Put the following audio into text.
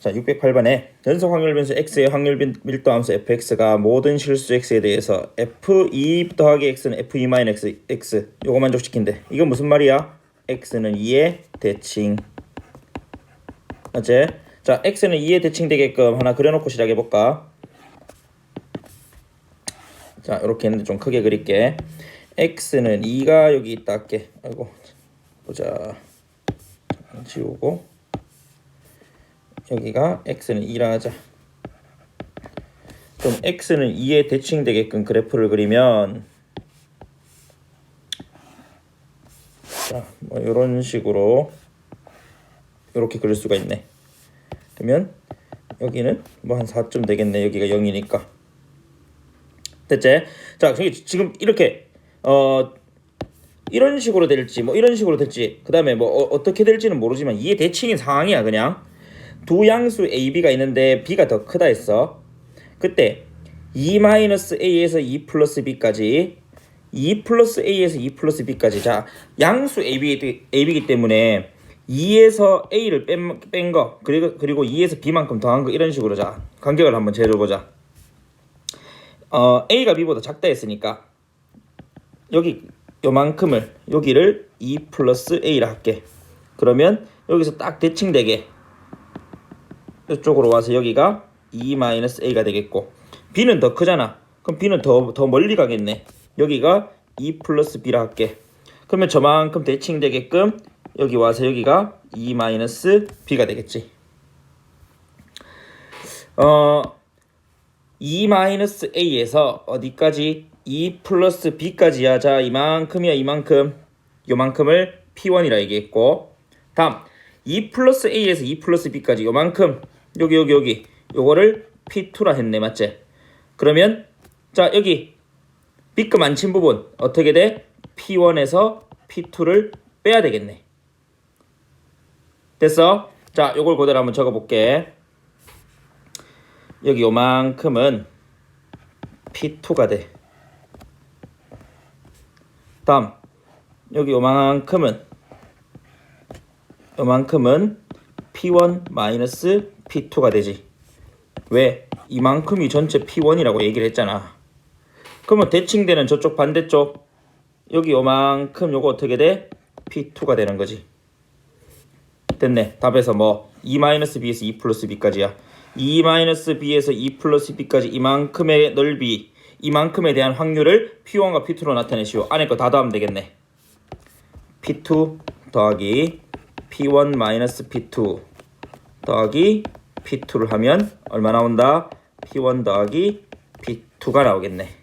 자, 608번에 연속 확률 변수 x의 확률 빈- 밀도 함수 fx가 모든 실수 x에 대해서 f2 더하기 x는 f2 마이너스 x 요거 만족시킨대. 이건 무슨 말이야? x는 2의 대칭. 맞지? 자, x는 2의 대칭 되게끔 하나 그려놓고 시작해 볼까? 자, 이렇게 했는데 좀 크게 그릴게. x는 2가 여기 있다 할게. 아이고, 보자. 지우고. 여기가 x는 2라 하자. 그럼 x는 2에 대칭되게끔 그래프를 그리면 자, 뭐 이런 식으로 이렇게 그릴 수가 있네. 그러면 여기는 뭐 한 4점 되겠네. 여기가 0이니까. 됐지? 자, 저기 지금 이렇게 어 이런 식으로 될지 뭐 이런 식으로 될지 그다음에 뭐 어, 떻게 될지는 모르지만 이해 대칭인 상황이야 그냥 두 양수 a, b가 있는데 b가 더 크다 했어. 그때 2-a에서 2 플러스 b까지 2 플러스 a에서 2 플러스 b까지. 자 양수 a, b, a, b이기 때문에 2에서 a를 뺀, 뺀 거 그리고 그리고 2에서 b만큼 더한 거 이런 식으로 자 간격을 한번 재려보자. 어 a가 b보다 작다 했으니까 여기 요만큼을 여기를 2 플러스 a라 할게. 그러면 여기서 딱 대칭되게 이쪽으로 와서 여기가 2 마이너스 a가 되겠고 b는 더 크잖아. 그럼 b는 더 더 멀리 가겠네. 여기가 2 플러스 b라 할게. 그러면 저만큼 대칭되게끔 여기 와서 여기가 2 마이너스 b가 되겠지. 어, 2 마이너스 a에서 어디까지 2 플러스 b까지야. 자, 이만큼이야, 이만큼. 요만큼을 p1이라 얘기했고. 다음, 2 플러스 a에서 2 플러스 b까지 요만큼. 여기, 여기, 여기. 요거를 p2라 했네, 맞지? 그러면, 자, 여기 b급 안 친 부분 어떻게 돼? p1에서 p2를 빼야 되겠네. 됐어? 자, 요걸 그대로 한번 적어볼게. 여기 요만큼은 P2가 돼. 다음 여기 요만큼은 요만큼은 P1 마이너스 P2가 되지. 왜? 이만큼이 전체 P1이라고 얘기를 했잖아. 그러면 대칭되는 저쪽 반대쪽 여기 요만큼 요거 어떻게 돼? P2가 되는 거지. 됐네. 답에서 뭐2 마이너스 b에서 2 플러스 b까지야. 2 마이너스 b에서 2 플러스 b까지 이만큼의 넓이, 이만큼에 대한 확률을 p1과 p2로 나타내시오. 안에 거 다 더하면 되겠네. p2 더하기 p1 마이너스 p2 더하기 p2를 하면 얼마 나온다? p1 더하기 p2가 나오겠네.